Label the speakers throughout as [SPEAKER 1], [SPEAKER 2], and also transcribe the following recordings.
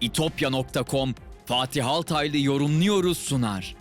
[SPEAKER 1] itopya.com Fatih Altaylı yorumluyoruz sunar.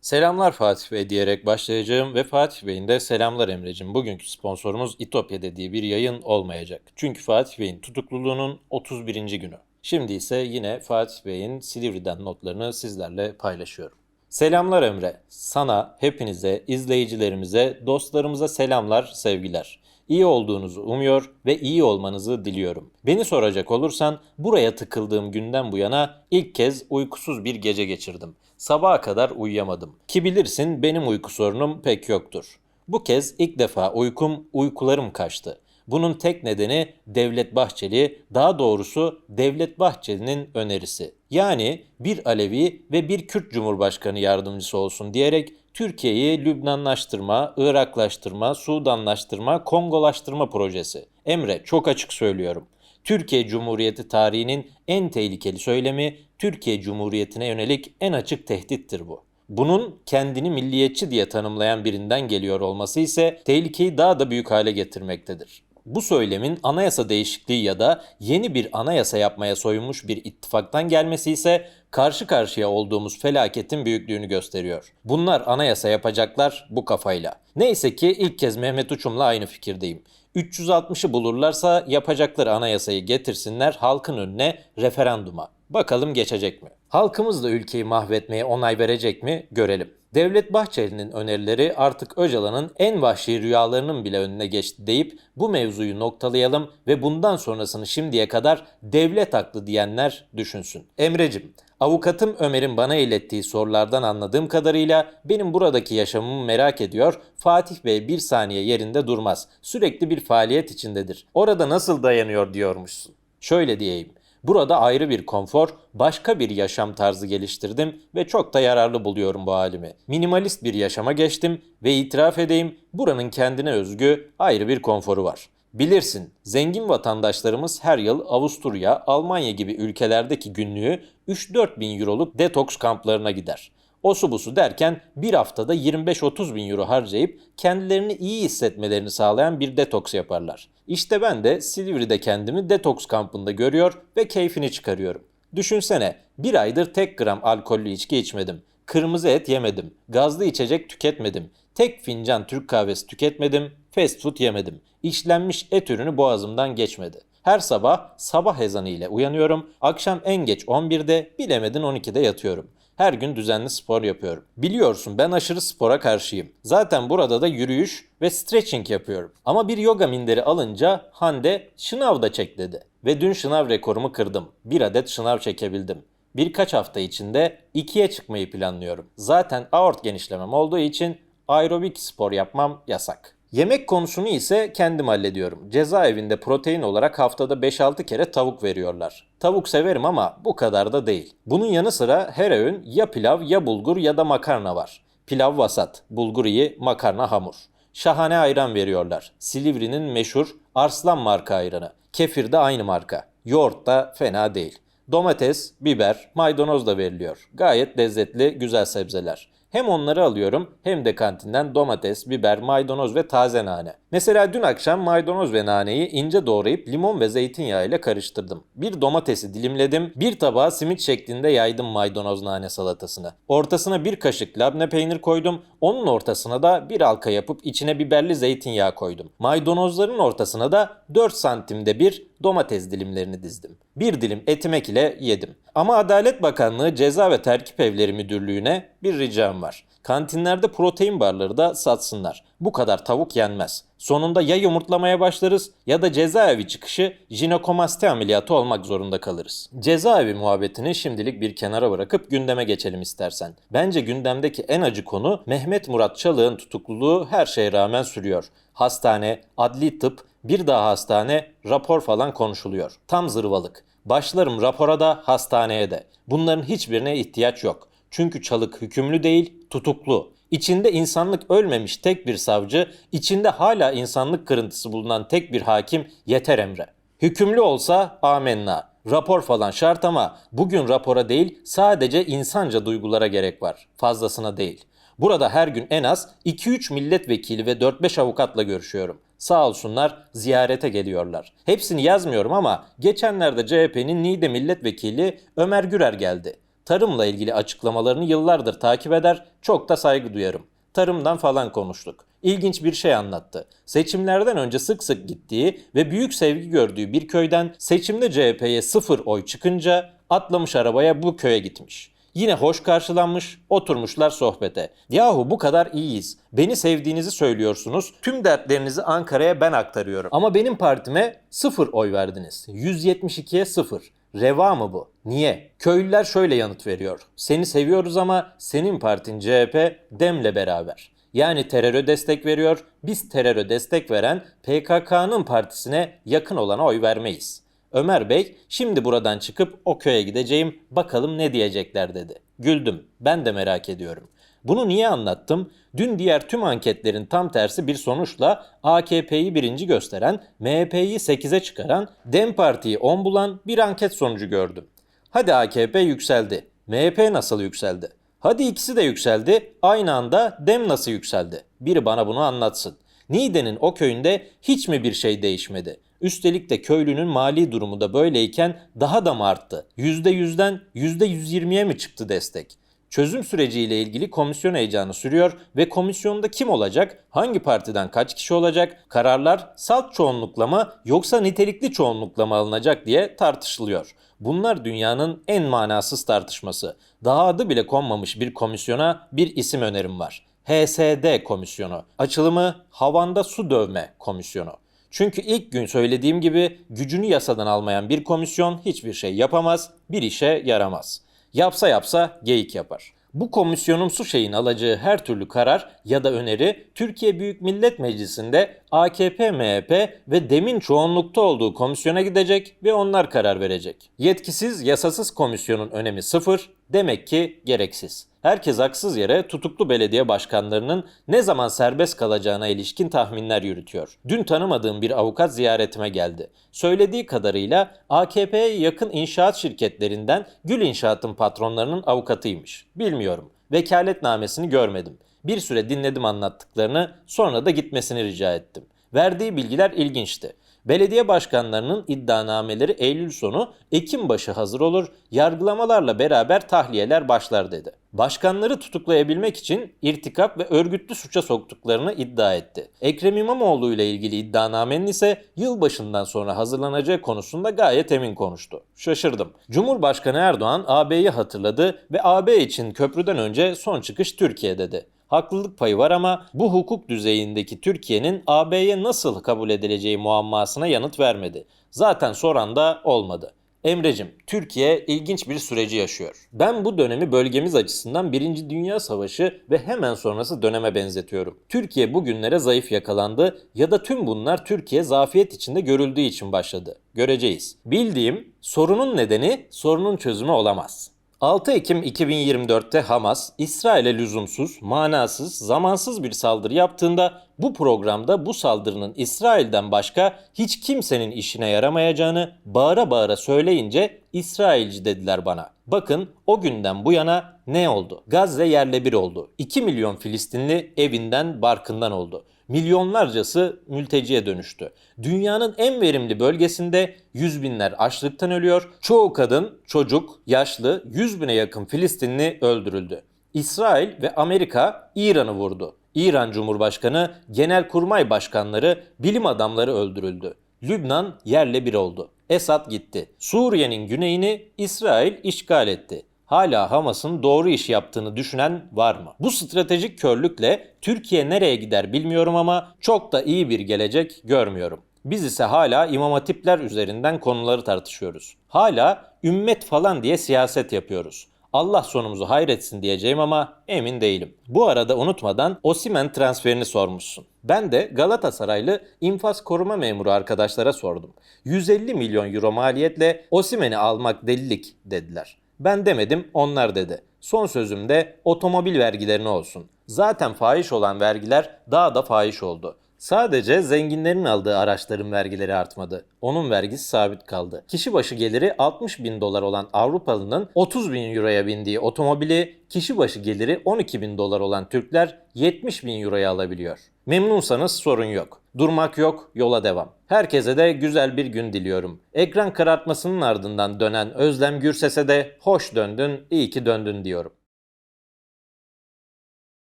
[SPEAKER 2] Selamlar Fatih Bey diyerek başlayacağım ve Fatih Bey'in de selamlar Emre'cim. Bugünkü sponsorumuz İtopya dediği bir yayın olmayacak. Çünkü Fatih Bey'in tutukluluğunun 31. günü. Şimdi ise yine Fatih Bey'in Silivri'den notlarını sizlerle paylaşıyorum. Selamlar Emre. Sana, hepinize, izleyicilerimize, dostlarımıza selamlar, sevgiler. İyi olduğunuzu umuyor ve iyi olmanızı diliyorum. Beni soracak olursan buraya tıkıldığım günden bu yana ilk kez uykusuz bir gece geçirdim. Sabaha kadar uyuyamadım. Ki bilirsin benim uyku sorunum pek yoktur. Bu kez ilk defa uykum, uykularım kaçtı. Bunun tek nedeni Devlet Bahçeli, daha doğrusu Devlet Bahçeli'nin önerisi. Yani bir Alevi ve bir Kürt Cumhurbaşkanı yardımcısı olsun diyerek Türkiye'yi Lübnanlaştırma, Iraklaştırma, Sudanlaştırma, Kongolaştırma projesi. Emre çok açık söylüyorum. Türkiye Cumhuriyeti tarihinin en tehlikeli söylemi Türkiye Cumhuriyeti'ne yönelik en açık tehdittir bu. Bunun kendini milliyetçi diye tanımlayan birinden geliyor olması ise tehlikeyi daha da büyük hale getirmektedir. Bu söylemin anayasa değişikliği ya da yeni bir anayasa yapmaya soyunmuş bir ittifaktan gelmesi ise karşı karşıya olduğumuz felaketin büyüklüğünü gösteriyor. Bunlar anayasa yapacaklar bu kafayla. Neyse ki ilk kez Mehmet Uçum'la aynı fikirdeyim. 360'ı bulurlarsa yapacakları anayasayı getirsinler halkın önüne referanduma. Bakalım geçecek mi? Halkımız da ülkeyi mahvetmeye onay verecek mi görelim. Devlet Bahçeli'nin önerileri artık Öcalan'ın en vahşi rüyalarının bile önüne geçti deyip bu mevzuyu noktalayalım ve bundan sonrasını şimdiye kadar devlet haklı diyenler düşünsün. Emrecim, avukatım Ömer'in bana ilettiği sorulardan anladığım kadarıyla benim buradaki yaşamımı merak ediyor. Fatih Bey bir saniye yerinde durmaz. Sürekli bir faaliyet içindedir. Orada nasıl dayanıyor diyormuşsun. Şöyle diyeyim. Burada ayrı bir konfor, başka bir yaşam tarzı geliştirdim ve çok da yararlı buluyorum bu halimi. Minimalist bir yaşama geçtim ve itiraf edeyim buranın kendine özgü ayrı bir konforu var. Bilirsin, zengin vatandaşlarımız her yıl Avusturya, Almanya gibi ülkelerdeki günlüğü 3-4 bin euroluk detoks kamplarına gider. Osu busu derken bir haftada 25-30 bin euro harcayıp kendilerini iyi hissetmelerini sağlayan bir detoks yaparlar. İşte ben de Silivri'de kendimi detoks kampında görüyor ve keyfini çıkarıyorum. Düşünsene bir aydır tek gram alkollü içki içmedim. Kırmızı et yemedim. Gazlı içecek tüketmedim. Tek fincan Türk kahvesi tüketmedim. Fast food yemedim. İşlenmiş et ürünü boğazımdan geçmedi. Her sabah sabah ezanı ile uyanıyorum. Akşam en geç 11'de bilemedin 12'de yatıyorum. Her gün düzenli spor yapıyorum. Biliyorsun ben aşırı spora karşıyım. Zaten burada da yürüyüş ve stretching yapıyorum. Ama bir yoga minderi alınca Hande şınav da çek dedi. Ve dün şınav rekorumu kırdım. Bir adet şınav çekebildim. Birkaç hafta içinde ikiye çıkmayı planlıyorum. Zaten aort genişlemem olduğu için aerobik spor yapmam yasak. Yemek konusunu ise kendim hallediyorum. Cezaevinde protein olarak haftada 5-6 kere tavuk veriyorlar. Tavuk severim ama bu kadar da değil. Bunun yanı sıra her öğün ya pilav ya bulgur ya da makarna var. Pilav vasat, bulgur iyi, makarna hamur. Şahane ayran veriyorlar. Silivri'nin meşhur Arslan marka ayranı. Kefir de aynı marka. Yoğurt da fena değil. Domates, biber, maydanoz da veriliyor. Gayet lezzetli, güzel sebzeler. Hem onları alıyorum hem de kantinden domates, biber, maydanoz ve taze nane. Mesela dün akşam maydanoz ve naneyi ince doğrayıp limon ve zeytinyağı ile karıştırdım. Bir domatesi dilimledim, bir tabağa simit şeklinde yaydım maydanoz nane salatasını. Ortasına bir kaşık labne peynir koydum, onun ortasına da bir halka yapıp içine biberli zeytinyağı koydum. Maydanozların ortasına da 4 santimde bir domates dilimlerini dizdim. Bir dilim etimek ile yedim. Ama Adalet Bakanlığı Ceza ve Terkip Evleri Müdürlüğü'ne bir ricam var. Kantinlerde protein barları da satsınlar. Bu kadar tavuk yenmez. Sonunda ya yumurtlamaya başlarız ya da cezaevi çıkışı jinekomasti ameliyatı olmak zorunda kalırız. Cezaevi muhabbetini şimdilik bir kenara bırakıp gündeme geçelim istersen. Bence gündemdeki en acı konu Mehmet Murat Çalık'ın tutukluluğu her şeye rağmen sürüyor. Hastane, adli tıp, bir daha hastane, rapor falan konuşuluyor. Tam zırvalık. Başlarım rapora da hastaneye de. Bunların hiçbirine ihtiyaç yok. Çünkü çalık hükümlü değil, tutuklu. İçinde insanlık ölmemiş tek bir savcı, içinde hala insanlık kırıntısı bulunan tek bir hakim yeter emre. Hükümlü olsa amenna. Rapor falan şart ama bugün rapora değil sadece insanca duygulara gerek var. Fazlasına değil. Burada her gün en az 2-3 milletvekili ve 4-5 avukatla görüşüyorum. Sağ olsunlar ziyarete geliyorlar. Hepsini yazmıyorum ama geçenlerde CHP'nin Niğde milletvekili Ömer Gürer geldi. Tarımla ilgili açıklamalarını yıllardır takip eder, çok da saygı duyarım. Tarımdan falan konuştuk. İlginç bir şey anlattı. Seçimlerden önce sık sık gittiği ve büyük sevgi gördüğü bir köyden seçimde CHP'ye sıfır oy çıkınca atlamış arabaya bu köye gitmiş. Yine hoş karşılanmış, oturmuşlar sohbete. Yahu bu kadar iyiyiz. Beni sevdiğinizi söylüyorsunuz. Tüm dertlerinizi Ankara'ya ben aktarıyorum. Ama benim partime sıfır oy verdiniz. 172'ye sıfır. Reva mı bu? Niye? Köylüler şöyle yanıt veriyor. Seni seviyoruz ama senin partin CHP DEM'le beraber. Yani teröre destek veriyor. Biz teröre destek veren PKK'nın partisine yakın olana oy vermeyiz. Ömer Bey şimdi buradan çıkıp o köye gideceğim bakalım ne diyecekler dedi. Güldüm. Ben de merak ediyorum. Bunu niye anlattım? Dün diğer tüm anketlerin tam tersi bir sonuçla AKP'yi birinci gösteren, MHP'yi 8'e çıkaran, DEM Parti'yi 10 bulan bir anket sonucu gördüm. Hadi AKP yükseldi. MHP nasıl yükseldi? Hadi ikisi de yükseldi. Aynı anda DEM nasıl yükseldi? Biri bana bunu anlatsın. Niğde'nin o köyünde hiç mi bir şey değişmedi? Üstelik de köylünün mali durumu da böyleyken daha da mı arttı? %100'den %120'ye mi çıktı destek? Çözüm süreciyle ilgili komisyon heyecanı sürüyor ve komisyonda kim olacak, hangi partiden kaç kişi olacak, kararlar salt çoğunlukla mı yoksa nitelikli çoğunlukla mı alınacak diye tartışılıyor. Bunlar dünyanın en manasız tartışması. Daha adı bile konmamış bir komisyona bir isim önerim var. HSD komisyonu. Açılımı Havanda Su Dövme komisyonu. Çünkü ilk gün söylediğim gibi gücünü yasadan almayan bir komisyon hiçbir şey yapamaz, bir işe yaramaz. Yapsa yapsa geyik yapar. Bu komisyonumsu şeyin alacağı her türlü karar ya da öneri Türkiye Büyük Millet Meclisi'nde AKP, MHP ve demin çoğunlukta olduğu komisyona gidecek ve onlar karar verecek. Yetkisiz, yasasız komisyonun önemi sıfır, demek ki gereksiz. Herkes haksız yere tutuklu belediye başkanlarının ne zaman serbest kalacağına ilişkin tahminler yürütüyor. Dün tanımadığım bir avukat ziyaretime geldi. Söylediği kadarıyla AKP'ye yakın inşaat şirketlerinden Gül İnşaat'ın patronlarının avukatıymış. Bilmiyorum. Vekaletnamesini görmedim. Bir süre dinledim anlattıklarını, sonra da gitmesini rica ettim. Verdiği bilgiler ilginçti. Belediye başkanlarının iddianameleri Eylül sonu, Ekim başı hazır olur, yargılamalarla beraber tahliyeler başlar dedi. Başkanları tutuklayabilmek için irtikap ve örgütlü suça soktuklarını iddia etti. Ekrem İmamoğlu ile ilgili iddianamenin ise yılbaşından sonra hazırlanacağı konusunda gayet emin konuştu. Şaşırdım. Cumhurbaşkanı Erdoğan AB'yi hatırladı ve AB için köprüden önce son çıkış Türkiye dedi. Haklılık payı var ama bu hukuk düzeyindeki Türkiye'nin AB'ye nasıl kabul edileceği muammasına yanıt vermedi. Zaten soran da olmadı. Emrecim, Türkiye ilginç bir süreci yaşıyor. Ben bu dönemi bölgemiz açısından 1. Dünya Savaşı ve hemen sonrası döneme benzetiyorum. Türkiye bugünlere zayıf yakalandı ya da tüm bunlar Türkiye zafiyet içinde görüldüğü için başladı. Göreceğiz. Bildiğim sorunun nedeni sorunun çözümü olamaz. 6 Ekim 2024'te Hamas, İsrail'e lüzumsuz, manasız, zamansız bir saldırı yaptığında bu programda bu saldırının İsrail'den başka hiç kimsenin işine yaramayacağını bağıra bağıra söyleyince İsrailci dediler bana. Bakın o günden bu yana ne oldu? Gazze yerle bir oldu. 2 milyon Filistinli evinden barkından oldu. Milyonlarcası mülteciye dönüştü. Dünyanın en verimli bölgesinde yüz binler açlıktan ölüyor. Çoğu kadın, çocuk, yaşlı, yüz bine yakın Filistinli öldürüldü. İsrail ve Amerika İran'ı vurdu. İran Cumhurbaşkanı, Genelkurmay Başkanları, bilim adamları öldürüldü. Lübnan yerle bir oldu. Esad gitti. Suriye'nin güneyini İsrail işgal etti hala Hamas'ın doğru iş yaptığını düşünen var mı? Bu stratejik körlükle Türkiye nereye gider bilmiyorum ama çok da iyi bir gelecek görmüyorum. Biz ise hala imam hatipler üzerinden konuları tartışıyoruz. Hala ümmet falan diye siyaset yapıyoruz. Allah sonumuzu hayretsin diyeceğim ama emin değilim. Bu arada unutmadan Osimen transferini sormuşsun. Ben de Galatasaraylı infaz koruma memuru arkadaşlara sordum. 150 milyon euro maliyetle Osimen'i almak delilik dediler. Ben demedim, onlar dedi. Son sözüm de otomobil vergilerine olsun. Zaten fahiş olan vergiler daha da fahiş oldu. Sadece zenginlerin aldığı araçların vergileri artmadı. Onun vergisi sabit kaldı. Kişi başı geliri 60 bin dolar olan Avrupalının 30 bin euroya bindiği otomobili kişi başı geliri 12 bin dolar olan Türkler 70 bin euroya alabiliyor. Memnunsanız sorun yok. Durmak yok, yola devam. Herkese de güzel bir gün diliyorum. Ekran karartmasının ardından dönen Özlem Gürses'e de hoş döndün, iyi ki döndün diyorum.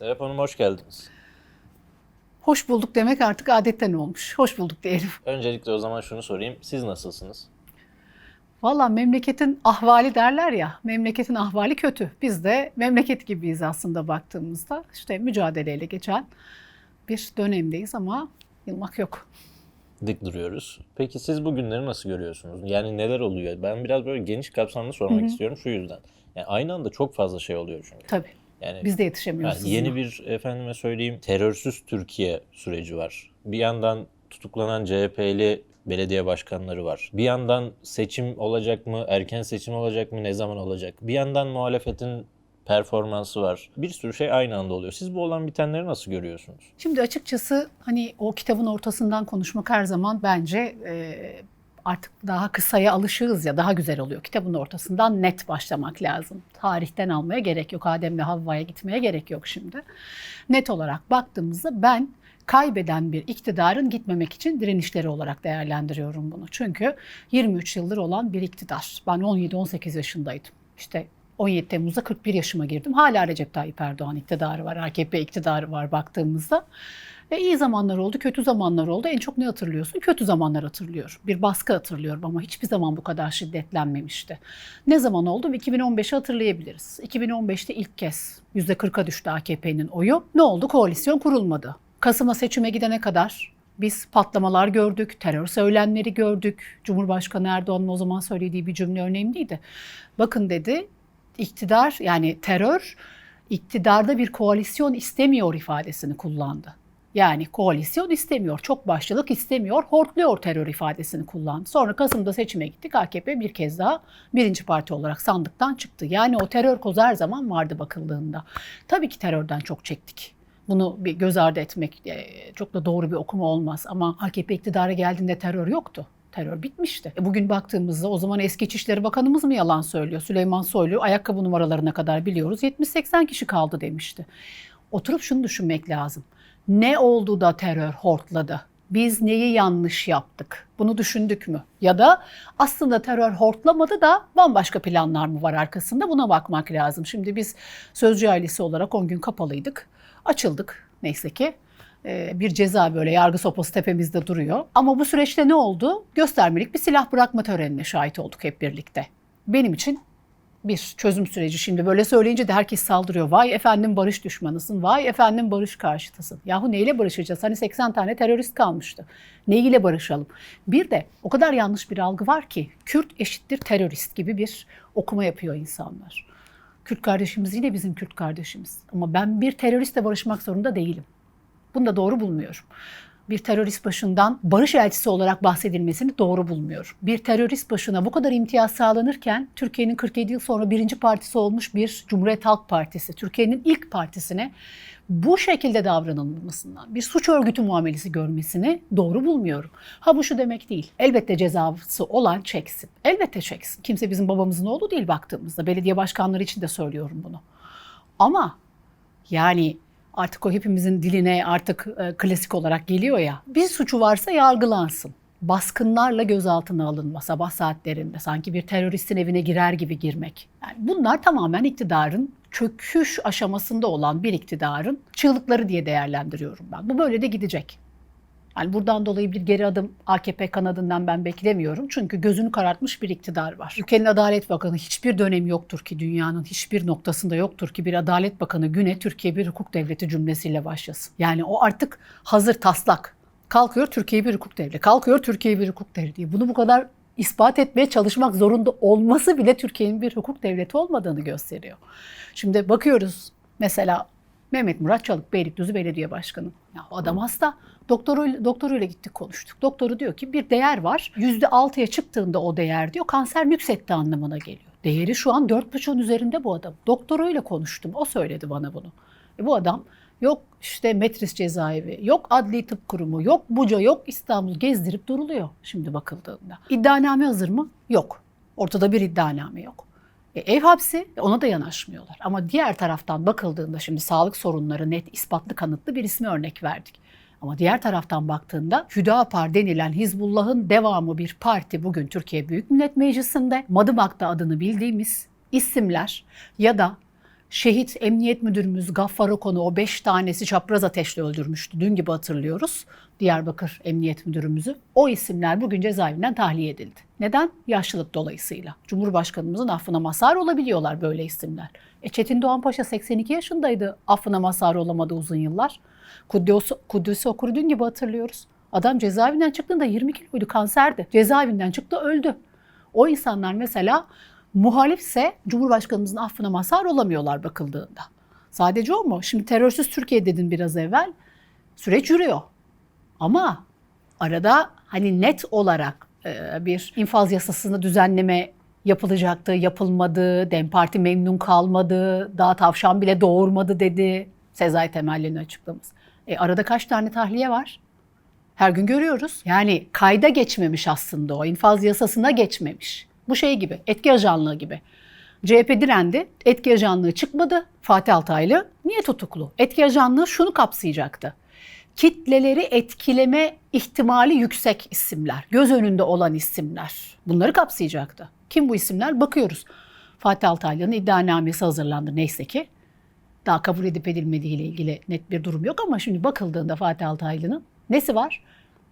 [SPEAKER 2] Serap Hanım hoş geldiniz.
[SPEAKER 3] Hoş bulduk demek artık adetten olmuş. Hoş bulduk diyelim.
[SPEAKER 2] Öncelikle o zaman şunu sorayım. Siz nasılsınız?
[SPEAKER 3] Valla memleketin ahvali derler ya, memleketin ahvali kötü. Biz de memleket gibiyiz aslında baktığımızda. İşte mücadeleyle geçen bir dönemdeyiz ama yılmak yok.
[SPEAKER 2] Dik duruyoruz. Peki siz bu günleri nasıl görüyorsunuz? Yani neler oluyor? Ben biraz böyle geniş kapsamlı sormak istiyorum şu yüzden. Yani aynı anda çok fazla şey oluyor çünkü.
[SPEAKER 3] Tabii
[SPEAKER 2] Yani
[SPEAKER 3] biz de yetişemiyoruz.
[SPEAKER 2] Yani yeni bir efendime söyleyeyim terörsüz Türkiye süreci var. Bir yandan tutuklanan CHP'li belediye başkanları var. Bir yandan seçim olacak mı, erken seçim olacak mı, ne zaman olacak? Bir yandan muhalefetin performansı var. Bir sürü şey aynı anda oluyor. Siz bu olan bitenleri nasıl görüyorsunuz?
[SPEAKER 3] Şimdi açıkçası hani o kitabın ortasından konuşmak her zaman bence e, artık daha kısaya alışığız ya daha güzel oluyor. Kitabın ortasından net başlamak lazım. Tarihten almaya gerek yok. Adem'le Havva'ya gitmeye gerek yok şimdi. Net olarak baktığımızda ben kaybeden bir iktidarın gitmemek için direnişleri olarak değerlendiriyorum bunu. Çünkü 23 yıldır olan bir iktidar. Ben 17-18 yaşındaydım. İşte 17 Temmuz'da 41 yaşıma girdim. Hala Recep Tayyip Erdoğan iktidarı var, AKP iktidarı var baktığımızda. Ve iyi zamanlar oldu, kötü zamanlar oldu. En çok ne hatırlıyorsun? Kötü zamanlar hatırlıyorum. Bir baskı hatırlıyorum ama hiçbir zaman bu kadar şiddetlenmemişti. Ne zaman oldu? 2015'i hatırlayabiliriz. 2015'te ilk kez %40'a düştü AKP'nin oyu. Ne oldu? Koalisyon kurulmadı. Kasım'a seçime gidene kadar biz patlamalar gördük, terör söylemleri gördük. Cumhurbaşkanı Erdoğan'ın o zaman söylediği bir cümle önemliydi. Bakın dedi, iktidar yani terör iktidarda bir koalisyon istemiyor ifadesini kullandı. Yani koalisyon istemiyor, çok başlılık istemiyor, hortluyor terör ifadesini kullandı. Sonra Kasım'da seçime gittik. AKP bir kez daha birinci parti olarak sandıktan çıktı. Yani o terör kozu her zaman vardı bakıldığında. Tabii ki terörden çok çektik. Bunu bir göz ardı etmek e, çok da doğru bir okuma olmaz. Ama AKP iktidara geldiğinde terör yoktu. Terör bitmişti. E, Bugün baktığımızda o zaman eski İçişleri Bakanımız mı yalan söylüyor? Süleyman Soylu ayakkabı numaralarına kadar biliyoruz. 70-80 kişi kaldı demişti. Oturup şunu düşünmek lazım. Ne oldu da terör hortladı? Biz neyi yanlış yaptık? Bunu düşündük mü? Ya da aslında terör hortlamadı da bambaşka planlar mı var arkasında? Buna bakmak lazım. Şimdi biz Sözcü ailesi olarak 10 gün kapalıydık. Açıldık neyse ki. Ee, bir ceza böyle yargı sopası tepemizde duruyor. Ama bu süreçte ne oldu? Göstermelik bir silah bırakma törenine şahit olduk hep birlikte. Benim için bir çözüm süreci. Şimdi böyle söyleyince de herkes saldırıyor. Vay efendim barış düşmanısın, vay efendim barış karşıtısın. Yahu neyle barışacağız? Hani 80 tane terörist kalmıştı. Neyle barışalım? Bir de o kadar yanlış bir algı var ki Kürt eşittir terörist gibi bir okuma yapıyor insanlar. Kürt kardeşimiz yine bizim Kürt kardeşimiz. Ama ben bir teröristle barışmak zorunda değilim. Bunu da doğru bulmuyorum. Bir terörist başından barış elçisi olarak bahsedilmesini doğru bulmuyorum. Bir terörist başına bu kadar imtiyaz sağlanırken Türkiye'nin 47 yıl sonra birinci partisi olmuş bir Cumhuriyet Halk Partisi, Türkiye'nin ilk partisine bu şekilde davranılmasından, bir suç örgütü muamelesi görmesini doğru bulmuyorum. Ha bu şu demek değil. Elbette cezası olan çeksin. Elbette çeksin. Kimse bizim babamızın oğlu değil baktığımızda. Belediye başkanları için de söylüyorum bunu. Ama yani artık o hepimizin diline artık e, klasik olarak geliyor ya. Bir suçu varsa yargılansın. Baskınlarla gözaltına alınma sabah saatlerinde sanki bir teröristin evine girer gibi girmek. Yani bunlar tamamen iktidarın çöküş aşamasında olan bir iktidarın çığlıkları diye değerlendiriyorum ben. Bu böyle de gidecek. Yani buradan dolayı bir geri adım AKP kanadından ben beklemiyorum. Çünkü gözünü karartmış bir iktidar var. Ülkenin Adalet Bakanı hiçbir dönem yoktur ki dünyanın hiçbir noktasında yoktur ki bir Adalet Bakanı güne Türkiye bir hukuk devleti cümlesiyle başlasın. Yani o artık hazır taslak. Kalkıyor Türkiye bir hukuk devleti. Kalkıyor Türkiye bir hukuk devleti. Bunu bu kadar ispat etmeye çalışmak zorunda olması bile Türkiye'nin bir hukuk devleti olmadığını gösteriyor. Şimdi bakıyoruz mesela Mehmet Murat Çalık Beylikdüzü Belediye Başkanı. Ya adam hasta. Doktoru, doktoruyla gittik konuştuk. Doktoru diyor ki bir değer var. Yüzde altıya çıktığında o değer diyor kanser nüksetti anlamına geliyor. Değeri şu an 4,5'un üzerinde bu adam. Doktoruyla konuştum. O söyledi bana bunu. E bu adam yok işte Metris cezaevi, yok Adli Tıp Kurumu, yok Buca, yok İstanbul gezdirip duruluyor şimdi bakıldığında. İddianame hazır mı? Yok. Ortada bir iddianame yok. E, ev hapsi ona da yanaşmıyorlar. Ama diğer taraftan bakıldığında şimdi sağlık sorunları net ispatlı kanıtlı bir ismi örnek verdik. Ama diğer taraftan baktığında Hüdapar denilen Hizbullah'ın devamı bir parti bugün Türkiye Büyük Millet Meclisi'nde Madımak'ta adını bildiğimiz isimler ya da şehit emniyet müdürümüz Gaffar Okan'ı o beş tanesi çapraz ateşle öldürmüştü. Dün gibi hatırlıyoruz Diyarbakır Emniyet Müdürümüzü. O isimler bugün cezaevinden tahliye edildi. Neden? Yaşlılık dolayısıyla. Cumhurbaşkanımızın affına mazhar olabiliyorlar böyle isimler. E Çetin Doğan Paşa 82 yaşındaydı. Affına mazhar olamadı uzun yıllar. Kudüs, Kudüs'ü okur dün gibi hatırlıyoruz. Adam cezaevinden çıktığında 20 kiloydu, kanserdi. Cezaevinden çıktı, öldü. O insanlar mesela muhalifse Cumhurbaşkanımızın affına mazhar olamıyorlar bakıldığında. Sadece o mu? Şimdi terörsüz Türkiye dedin biraz evvel. Süreç yürüyor. Ama arada hani net olarak e, bir infaz yasasını düzenleme yapılacaktı, yapılmadı, Dem Parti memnun kalmadı, daha tavşan bile doğurmadı dedi Sezai Temelli'nin açıklaması. E, arada kaç tane tahliye var? Her gün görüyoruz. Yani kayda geçmemiş aslında o. infaz yasasına geçmemiş. Bu şey gibi, etki ajanlığı gibi. CHP direndi, etki ajanlığı çıkmadı. Fatih Altaylı niye tutuklu? Etki ajanlığı şunu kapsayacaktı. Kitleleri etkileme ihtimali yüksek isimler, göz önünde olan isimler. Bunları kapsayacaktı. Kim bu isimler? Bakıyoruz. Fatih Altaylı'nın iddianamesi hazırlandı neyse ki. Daha kabul edip edilmediği ile ilgili net bir durum yok ama şimdi bakıldığında Fatih Altaylı'nın nesi var?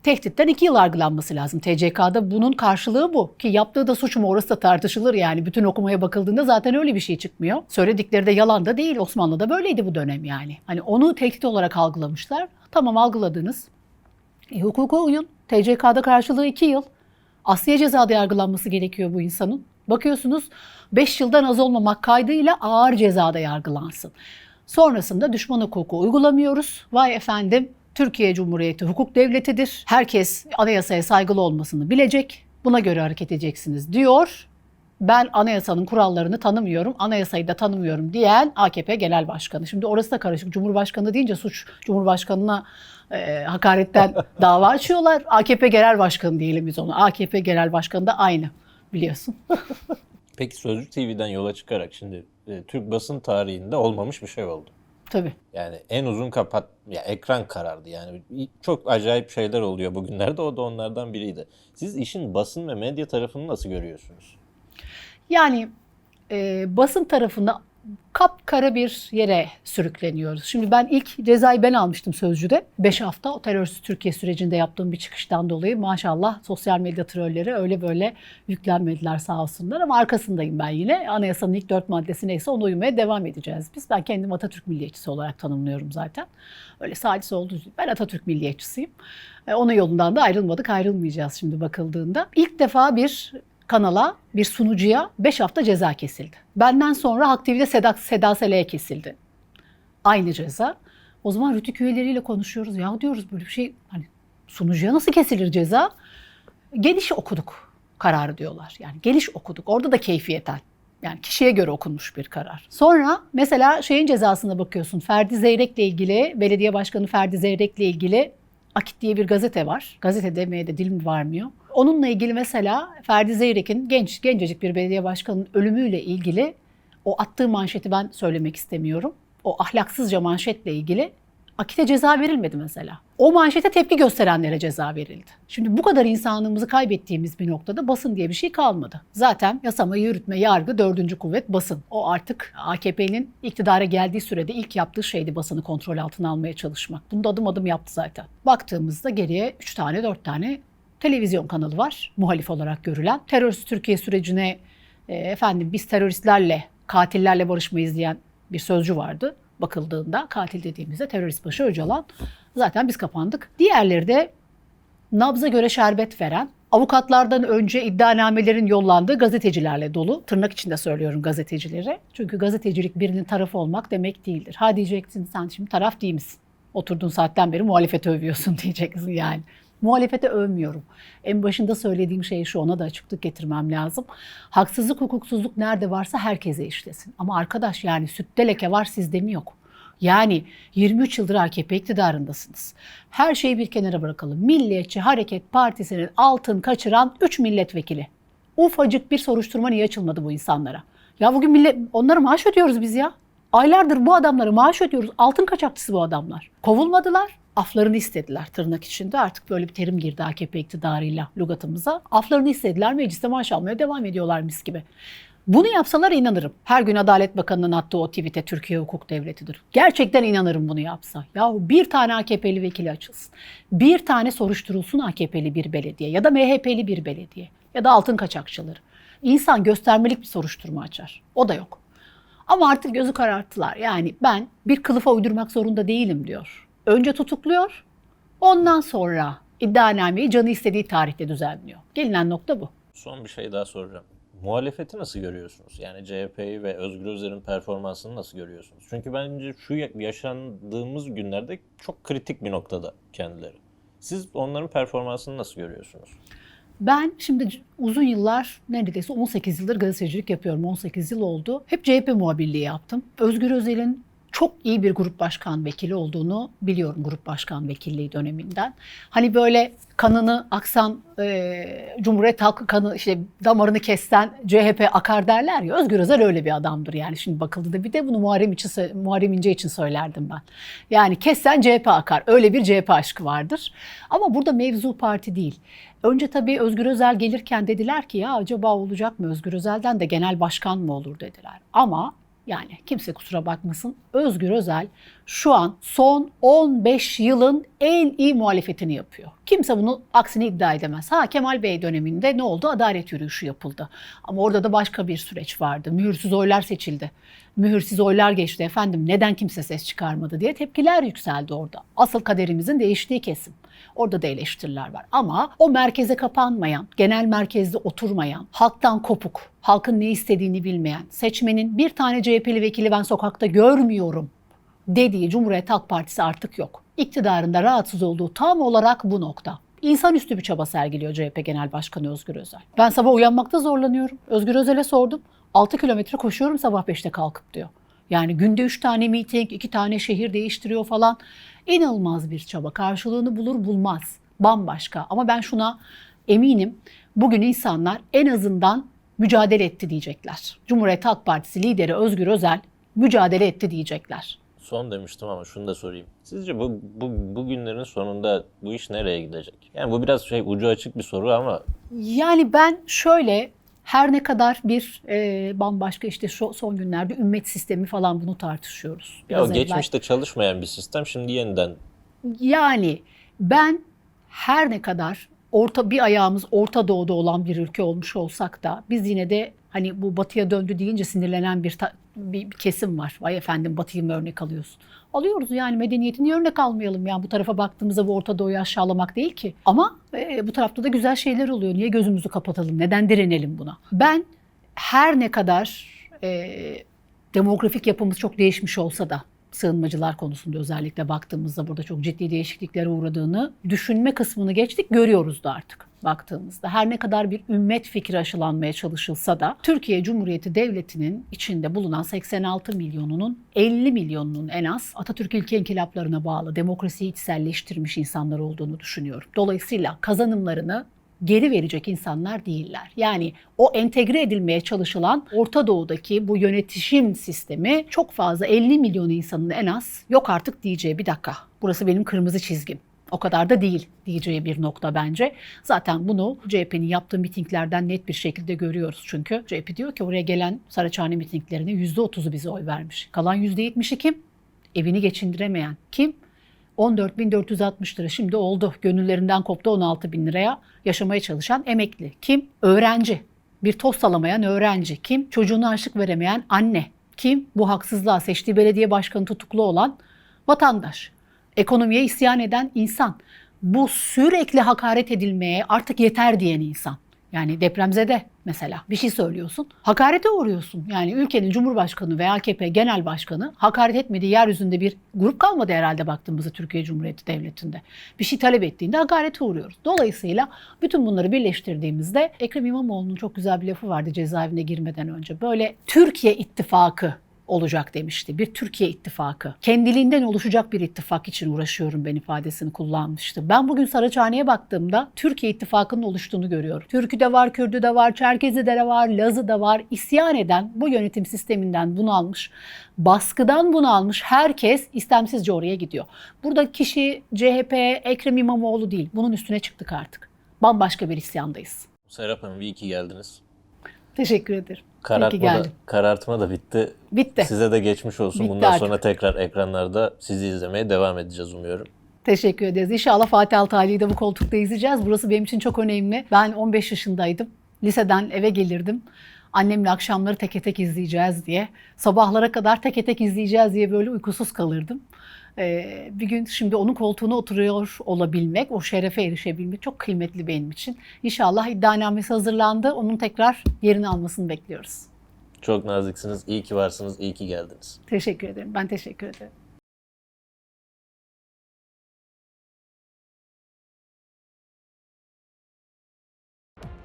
[SPEAKER 3] Tehditten iki yıl yargılanması lazım. TCK'da bunun karşılığı bu. Ki yaptığı da suç mu orası da tartışılır yani. Bütün okumaya bakıldığında zaten öyle bir şey çıkmıyor. Söyledikleri de yalan da değil. Osmanlı'da böyleydi bu dönem yani. Hani onu tehdit olarak algılamışlar. Tamam algıladınız. E, hukuka uyun. TCK'da karşılığı iki yıl. Asliye cezada yargılanması gerekiyor bu insanın. Bakıyorsunuz 5 yıldan az olmamak kaydıyla ağır cezada yargılansın. Sonrasında düşman hukuku uygulamıyoruz. Vay efendim Türkiye Cumhuriyeti hukuk devletidir. Herkes anayasaya saygılı olmasını bilecek. Buna göre hareket edeceksiniz diyor. Ben anayasanın kurallarını tanımıyorum, anayasayı da tanımıyorum diyen AKP Genel Başkanı. Şimdi orası da karışık. Cumhurbaşkanı deyince suç Cumhurbaşkanına e, hakaretten dava açıyorlar. AKP Genel Başkanı diyelim biz ona. AKP Genel Başkanı da aynı biliyorsun.
[SPEAKER 2] Peki Sözcü TV'den yola çıkarak şimdi e, Türk basın tarihinde olmamış bir şey oldu.
[SPEAKER 3] Tabii.
[SPEAKER 2] Yani en uzun kapat ya ekran karardı yani çok acayip şeyler oluyor bugünlerde o da onlardan biriydi. Siz işin basın ve medya tarafını nasıl görüyorsunuz?
[SPEAKER 3] Yani e, basın tarafında kapkara bir yere sürükleniyoruz. Şimdi ben ilk cezayı ben almıştım Sözcü'de. 5 hafta o terörsüz Türkiye sürecinde yaptığım bir çıkıştan dolayı maşallah sosyal medya trolleri öyle böyle yüklenmediler sağ olsunlar ama arkasındayım ben yine. Anayasanın ilk dört maddesi neyse ona uymaya devam edeceğiz biz. Ben kendimi Atatürk milliyetçisi olarak tanımlıyorum zaten. Öyle sadece için ben Atatürk milliyetçisiyim. E, onun yolundan da ayrılmadık ayrılmayacağız şimdi bakıldığında. İlk defa bir kanala, bir sunucuya 5 hafta ceza kesildi. Benden sonra Halk TV'de Seda, Seda Sele'ye kesildi. Aynı ceza. O zaman Rütük üyeleriyle konuşuyoruz. Ya diyoruz böyle bir şey hani sunucuya nasıl kesilir ceza? Geniş okuduk kararı diyorlar. Yani geniş okuduk. Orada da keyfiyeten. Yani kişiye göre okunmuş bir karar. Sonra mesela şeyin cezasına bakıyorsun. Ferdi Zeyrek'le ilgili, belediye başkanı Ferdi Zeyrek'le ilgili Akit diye bir gazete var. Gazete demeye de dilim varmıyor. Onunla ilgili mesela Ferdi Zeyrek'in genç, gencecik bir belediye başkanının ölümüyle ilgili o attığı manşeti ben söylemek istemiyorum. O ahlaksızca manşetle ilgili Akit'e ceza verilmedi mesela. O manşete tepki gösterenlere ceza verildi. Şimdi bu kadar insanlığımızı kaybettiğimiz bir noktada basın diye bir şey kalmadı. Zaten yasama, yürütme, yargı dördüncü kuvvet basın. O artık AKP'nin iktidara geldiği sürede ilk yaptığı şeydi basını kontrol altına almaya çalışmak. Bunu da adım adım yaptı zaten. Baktığımızda geriye 3 tane 4 tane televizyon kanalı var muhalif olarak görülen. Terörsüz Türkiye sürecine e, efendim biz teröristlerle, katillerle barışmayız diyen bir sözcü vardı bakıldığında katil dediğimizde terörist başı Öcalan zaten biz kapandık. Diğerleri de nabza göre şerbet veren, avukatlardan önce iddianamelerin yollandığı gazetecilerle dolu. Tırnak içinde söylüyorum gazetecileri. Çünkü gazetecilik birinin tarafı olmak demek değildir. Ha diyeceksin sen şimdi taraf değil misin? Oturduğun saatten beri muhalefeti övüyorsun diyeceksin yani. Muhalefete övmüyorum. En başında söylediğim şey şu ona da açıklık getirmem lazım. Haksızlık, hukuksuzluk nerede varsa herkese işlesin. Ama arkadaş yani sütte leke var sizde mi yok? Yani 23 yıldır AKP iktidarındasınız. Her şeyi bir kenara bırakalım. Milliyetçi Hareket Partisi'nin altın kaçıran 3 milletvekili. Ufacık bir soruşturma niye açılmadı bu insanlara? Ya bugün millet, onlara maaş ödüyoruz biz ya. Aylardır bu adamlara maaş ödüyoruz. Altın kaçakçısı bu adamlar. Kovulmadılar. Aflarını istediler tırnak içinde. Artık böyle bir terim girdi AKP iktidarıyla lügatımıza. Aflarını istediler. Mecliste maaş almaya devam ediyorlar mis gibi. Bunu yapsalar inanırım. Her gün Adalet Bakanı'nın attığı o tweet'e Türkiye hukuk devletidir. Gerçekten inanırım bunu yapsa. Yahu bir tane AKP'li vekili açılsın. Bir tane soruşturulsun AKP'li bir belediye ya da MHP'li bir belediye ya da altın kaçakçıları. İnsan göstermelik bir soruşturma açar. O da yok. Ama artık gözü kararttılar. Yani ben bir kılıfa uydurmak zorunda değilim diyor. Önce tutukluyor, ondan sonra iddianameyi canı istediği tarihte düzenliyor. Gelinen nokta bu.
[SPEAKER 2] Son bir şey daha soracağım. Muhalefeti nasıl görüyorsunuz? Yani CHP'yi ve Özgür Özel'in performansını nasıl görüyorsunuz? Çünkü bence şu yaşandığımız günlerde çok kritik bir noktada kendileri. Siz onların performansını nasıl görüyorsunuz?
[SPEAKER 3] Ben şimdi uzun yıllar neredeyse 18 yıldır gazetecilik yapıyorum. 18 yıl oldu. Hep CHP muhabirliği yaptım. Özgür Özel'in çok iyi bir grup başkan vekili olduğunu biliyorum grup başkan vekilliği döneminden. Hani böyle kanını aksan e, Cumhuriyet Halkı kanı işte damarını kessen CHP akar derler ya. Özgür Özel öyle bir adamdır yani şimdi bakıldığında bir de bunu Muharrem, için, Muharrem İnce için söylerdim ben. Yani kessen CHP akar. Öyle bir CHP aşkı vardır. Ama burada mevzu parti değil. Önce tabii Özgür Özel gelirken dediler ki ya acaba olacak mı Özgür Özel'den de genel başkan mı olur dediler. Ama yani kimse kusura bakmasın Özgür Özel şu an son 15 yılın en iyi muhalefetini yapıyor. Kimse bunu aksini iddia edemez. Ha Kemal Bey döneminde ne oldu? Adalet yürüyüşü yapıldı. Ama orada da başka bir süreç vardı. Mühürsüz oylar seçildi. Mühürsüz oylar geçti efendim neden kimse ses çıkarmadı diye tepkiler yükseldi orada. Asıl kaderimizin değiştiği kesim. Orada da eleştiriler var. Ama o merkeze kapanmayan, genel merkezde oturmayan, halktan kopuk, halkın ne istediğini bilmeyen, seçmenin bir tane CHP'li vekili ben sokakta görmüyorum dediği Cumhuriyet Halk Partisi artık yok. İktidarında rahatsız olduğu tam olarak bu nokta. İnsanüstü bir çaba sergiliyor CHP Genel Başkanı Özgür Özel. Ben sabah uyanmakta zorlanıyorum. Özgür Özel'e sordum. 6 kilometre koşuyorum sabah 5'te kalkıp diyor. Yani günde 3 tane miting, 2 tane şehir değiştiriyor falan. İnanılmaz bir çaba. Karşılığını bulur bulmaz. Bambaşka. Ama ben şuna eminim. Bugün insanlar en azından mücadele etti diyecekler. Cumhuriyet Halk Partisi lideri Özgür Özel mücadele etti diyecekler.
[SPEAKER 2] Son demiştim ama şunu da sorayım. Sizce bu, bu, bu günlerin sonunda bu iş nereye gidecek? Yani bu biraz şey ucu açık bir soru ama
[SPEAKER 3] Yani ben şöyle her ne kadar bir e, bambaşka işte şu son günlerde ümmet sistemi falan bunu tartışıyoruz.
[SPEAKER 2] ya o
[SPEAKER 3] Biraz evvel.
[SPEAKER 2] geçmişte çalışmayan bir sistem şimdi yeniden
[SPEAKER 3] Yani ben her ne kadar orta bir ayağımız Orta Doğu'da olan bir ülke olmuş olsak da biz yine de hani bu batıya döndü deyince sinirlenen bir, bir, bir kesim var. Vay efendim batıyı mı örnek alıyorsun? Alıyoruz yani medeniyetini niye örnek almayalım yani bu tarafa baktığımızda bu Orta Doğu'yu aşağılamak değil ki. Ama e, bu tarafta da güzel şeyler oluyor. Niye gözümüzü kapatalım? Neden direnelim buna? Ben her ne kadar e, demografik yapımız çok değişmiş olsa da sığınmacılar konusunda özellikle baktığımızda burada çok ciddi değişikliklere uğradığını düşünme kısmını geçtik görüyoruz da artık baktığımızda. Her ne kadar bir ümmet fikri aşılanmaya çalışılsa da Türkiye Cumhuriyeti Devleti'nin içinde bulunan 86 milyonunun 50 milyonunun en az Atatürk ilke inkılaplarına bağlı demokrasiyi içselleştirmiş insanlar olduğunu düşünüyorum. Dolayısıyla kazanımlarını geri verecek insanlar değiller. Yani o entegre edilmeye çalışılan Orta Doğu'daki bu yönetişim sistemi çok fazla 50 milyon insanın en az yok artık diyeceği bir dakika. Burası benim kırmızı çizgim. O kadar da değil diyeceği bir nokta bence. Zaten bunu CHP'nin yaptığı mitinglerden net bir şekilde görüyoruz. Çünkü CHP diyor ki oraya gelen Saraçhane mitinglerine %30'u bize oy vermiş. Kalan %70'i kim? Evini geçindiremeyen. Kim? 14.460 lira şimdi oldu. Gönüllerinden koptu 16 bin liraya yaşamaya çalışan emekli. Kim? Öğrenci. Bir tost alamayan öğrenci. Kim? Çocuğuna harçlık veremeyen anne. Kim? Bu haksızlığa seçtiği belediye başkanı tutuklu olan vatandaş. Ekonomiye isyan eden insan. Bu sürekli hakaret edilmeye artık yeter diyen insan. Yani depremzede mesela. Bir şey söylüyorsun. Hakarete uğruyorsun. Yani ülkenin Cumhurbaşkanı ve AKP Genel Başkanı hakaret etmediği yeryüzünde bir grup kalmadı herhalde baktığımızda Türkiye Cumhuriyeti Devleti'nde. Bir şey talep ettiğinde hakarete uğruyoruz. Dolayısıyla bütün bunları birleştirdiğimizde Ekrem İmamoğlu'nun çok güzel bir lafı vardı cezaevine girmeden önce. Böyle Türkiye ittifakı olacak demişti. Bir Türkiye ittifakı. Kendiliğinden oluşacak bir ittifak için uğraşıyorum ben ifadesini kullanmıştı. Ben bugün Saraçhane'ye baktığımda Türkiye ittifakının oluştuğunu görüyorum. Türkü de var, Kürdü de var, Çerkezi de var, Lazı da var. İsyan eden, bu yönetim sisteminden bunu almış, baskıdan bunu almış herkes istemsizce oraya gidiyor. Burada kişi CHP, Ekrem İmamoğlu değil. Bunun üstüne çıktık artık. Bambaşka bir isyandayız.
[SPEAKER 2] Serap Hanım iyi ki geldiniz.
[SPEAKER 3] Teşekkür ederim.
[SPEAKER 2] Karartma da, karartma da bitti.
[SPEAKER 3] Bitti.
[SPEAKER 2] Size de geçmiş olsun.
[SPEAKER 3] Bitti
[SPEAKER 2] Bundan
[SPEAKER 3] artık.
[SPEAKER 2] sonra tekrar ekranlarda sizi izlemeye devam edeceğiz umuyorum.
[SPEAKER 3] Teşekkür ederiz. İnşallah Fatih Altaylı'yı da bu koltukta izleyeceğiz. Burası benim için çok önemli. Ben 15 yaşındaydım. Liseden eve gelirdim. Annemle akşamları teke tek izleyeceğiz diye. Sabahlara kadar teke tek izleyeceğiz diye böyle uykusuz kalırdım. Ee, bir gün şimdi onun koltuğuna oturuyor olabilmek, o şerefe erişebilmek çok kıymetli benim için. İnşallah iddianamesi hazırlandı. Onun tekrar yerini almasını bekliyoruz.
[SPEAKER 2] Çok naziksiniz. İyi ki varsınız. İyi ki geldiniz.
[SPEAKER 3] Teşekkür ederim. Ben teşekkür ederim.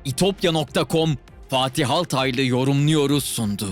[SPEAKER 1] itopya.com Fatih Altaylı yorumluyoruz sundu.